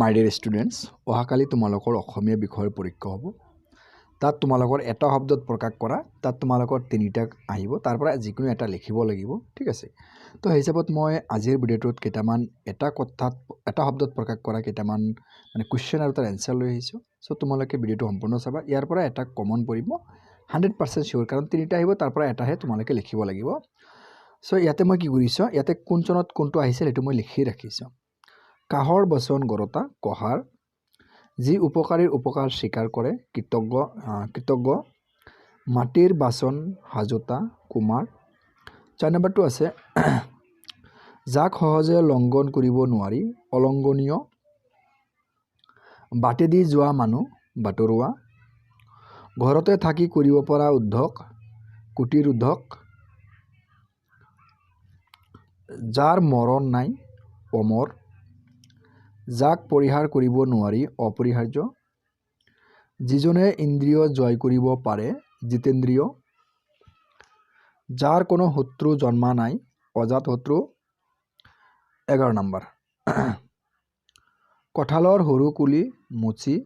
মাই dear students অহাকালি তোমালোকৰ অসমীয়া বিষয়ৰ পৰীক্ষা হ'ব। তাত তোমালোকৰ এটা শব্দত প্ৰকাশ কৰা তাত তোমালোকৰ তিনিটা আহিব তাৰ পৰা যিকোনো এটা লিখিব লাগিব ঠিক আছে? তো সেই হিচাপত মই আজিৰ ভিডিঅ'টোত কেইটামান এটা কথাত এটা শব্দত প্ৰকাশ কৰা কেইটামান মানে কুৱেশ্যন আৰু তাৰ এনচাৰ লৈ আহিছোঁ। চ' তোমালোকে ভিডিঅ'টো সম্পূৰ্ণ চাবা। ইয়াৰ পৰা এটা কমন পৰিব হাণ্ড্ৰেড পাৰ্চেণ্ট চিয়'ৰ কাৰণ তিনিটা আহিব তাৰ পৰা এটাহে তোমালোকে লিখিব লাগিব। চ' ইয়াতে মই কি কৰিছোঁ ইয়াতে কোন চনত কোনটো আহিছিল সেইটো মই লিখি ৰাখিছোঁ। কাহৰ বচন গৰতা কহাৰ যি উপকাৰীৰ উপকাৰ স্বীকাৰ কৰে কৃতজ্ঞ কৃতজ্ঞ। মাটিৰ বাচন সাজোতা কুমাৰ। চাৰি নম্বৰটো আছে যাক সহজে লংঘন কৰিব নোৱাৰি অলংঘনীয়। বাটেদি যোৱা মানুহ বাটৰুৱা ঘৰতে থাকি কৰিব পৰা উদ্যোগ কুটিৰ উদ্যোগ যাৰ মৰণ নাই অমৰ। যাক পৰিহাৰ কৰিব নোৱাৰি, অপৰিহাৰ্য। যিজনে ইন্দ্ৰিয় জয় কৰিব পাৰে, জিতেন্দ্ৰিয়। যাৰ কোনো শত্ৰু জন্মা নাই, অজাত শত্ৰু। এঘাৰ নম্বৰ। কঁঠালৰ সৰু কুলি মুচি,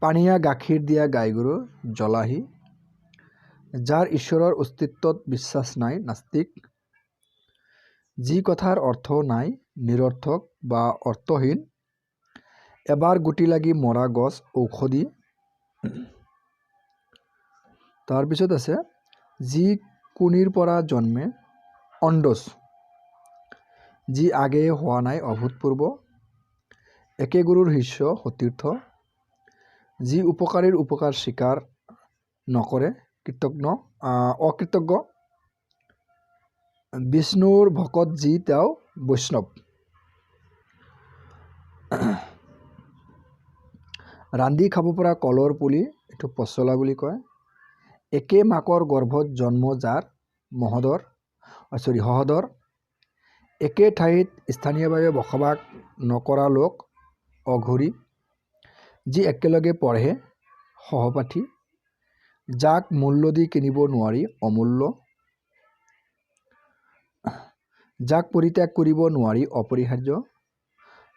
পানীয়া গাখীৰ দিয়া গাই গৰু জলাহী। যাৰ ঈশ্বৰৰ অস্তিত্বত বিশ্বাস নাই, নাস্তিক। যি কথাৰ অৰ্থ নাই নিৰৰ্থক বা অৰ্থহীন। এবাৰ গুটি লাগি মৰা গছ ঔষধি। তাৰপিছত আছে, যি কুনিৰ পৰা জন্মে অণ্ডজ। যি আগে হোৱা নাই অভূতপূৰ্ব। একে গুৰুৰ শিষ্য সতীৰ্থ। যি উপকাৰীৰ উপকাৰ স্বীকাৰ নকৰে, কৃতজ্ঞ অকৃতজ্ঞ। বিষ্ণুৰ ভকত যি তেওঁ বৈষ্ণৱ ৰান্ধি খাব পৰা কলৰ পুলি এইটো পচলা বুলি কয় একে মাকৰ গৰ্ভত জন্ম যাৰ মহদৰ চৰি সহদৰ একে ঠাইত স্থানীয়ভাৱে বসবাস নকৰা লোক অঘৰী যি একেলগে পঢ়ে সহপাঠী যাক মূল্য দি কিনিব নোৱাৰি অমূল্য যাক পৰিত্যাগ কৰিব নোৱাৰি অপৰিহাৰ্য।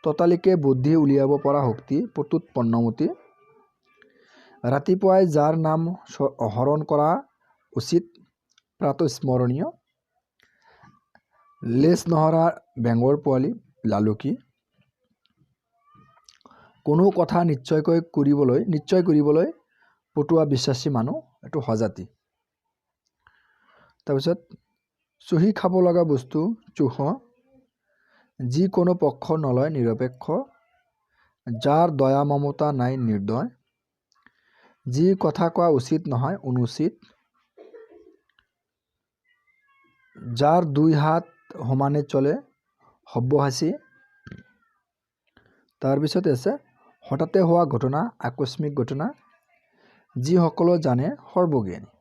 ততালিকে বুদ্ধি উলিয়াব পৰা শক্তি পটুত পণ্যমতী ৰাতিপুৱাই যাৰ নাম হৰণ কৰা উচিত প্ৰাতঃস্মৰণীয় লেজ নহৰা বেঙৰ পোৱালি লালুকি। কোনো কথা নিশ্চয়কৈ কৰিবলৈ নিশ্চয় কৰিবলৈ পটুৱা বিশ্বাসী মানুহ এইটো সজাতি। তাৰপিছত চুহি খাব লগা বস্তু চুহ যি কোনো পক্ষ নলয় নিৰপেক্ষ যাৰ দয়া মমতা নাই নিৰ্দয় যি কথা কোৱা উচিত নহয় অনুচিত যাৰ দুই হাত সমানে চলে সব্যসাচী তাৰপিছতে আছে হঠাতে হোৱা ঘটনা আকস্মিক ঘটনা যিসকলে জানে সৰ্বজ্ঞানী।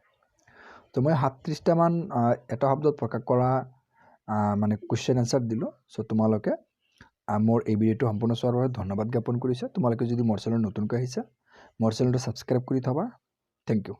তো মই সাতত্ৰিছটামান এটা শব্দত প্ৰকাশ কৰা মানে কুৱেশ্যন এনচাৰ দিলোঁ। চ' তোমালোকে মোৰ এই ভিডিঅ'টো সম্পূৰ্ণ চোৱাৰ বাবে ধন্যবাদ জ্ঞাপন কৰিছোঁ। তোমালোকে যদি মোৰ চেনেল নতুনকৈ আহিছা মোৰ চেনেলটো ছাবস্ক্ৰাইব কৰি থবা। Thank U